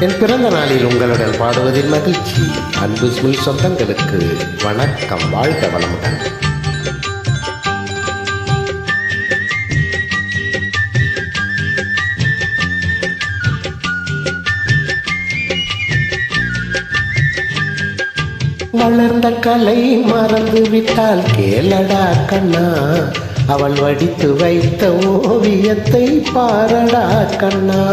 என் பிறந்த நாளில் உங்களுடன் பாடுவதில் மகிழ்ச்சி. அன்பு ஸ்மில் சொந்தங்களுக்கு வணக்கம். வாழ்க வளமுடன். வளர்ந்த கலை மறந்து விட்டால் கேளடா கண்ணா. அவள் வடித்து வைத்த ஓவியத்தை பாரடா கண்ணா.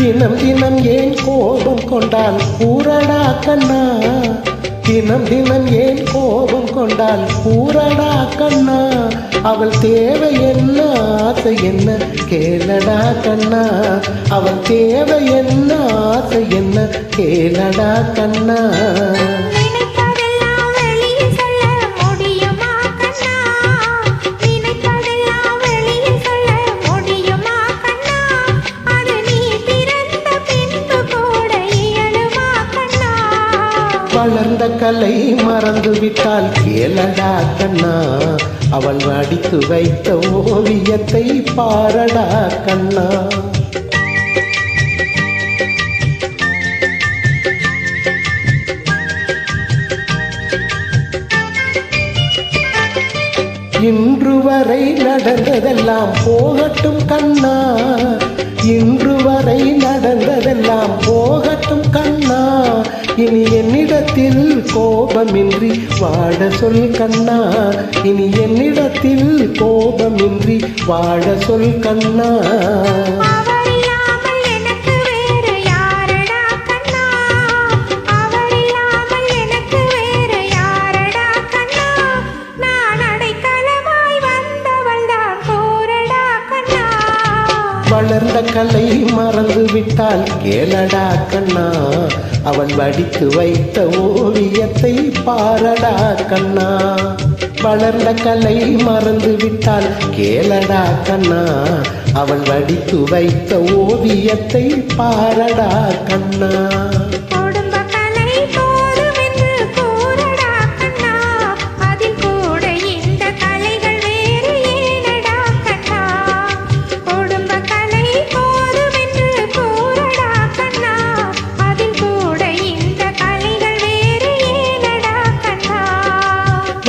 தினம் தினம் ஏன் கோபம் கொண்டால்? கூறடா கண்ணா. தினம் தினம் ஏன் கோபம் கொண்டால்? கூறடா கண்ணா. அவள் தேவை என்ன? ஆசை என்ன? கேளடா கண்ணா. அவள் தேவை என்ன? ஆசை என்ன? கேளடா கண்ணா. காதலை மறந்து விட்டால் கேளடா கண்ணா. அவள் அடித்து வைத்த ஓவியத்தை பாரடா கண்ணா. இன்று வரை நடந்ததெல்லாம் போகட்டும் கண்ணா. இன்று வரை கோபமின்றி வாழ சொல் கண்ணா. இனி என்னிடத்தில் கோபமின்றி வாழ சொல் கண்ணா. வளர்ந்த கலை மறந்து விட்டால் கேளடா கண்ணா. அவன் வடித்து வைத்த ஓவியத்தை பாரடா கண்ணா. வளர்ந்த கலை மறந்து விட்டால் கேளடா கண்ணா. அவன் வடித்து வைத்த ஓவியத்தை பாரடா கண்ணா.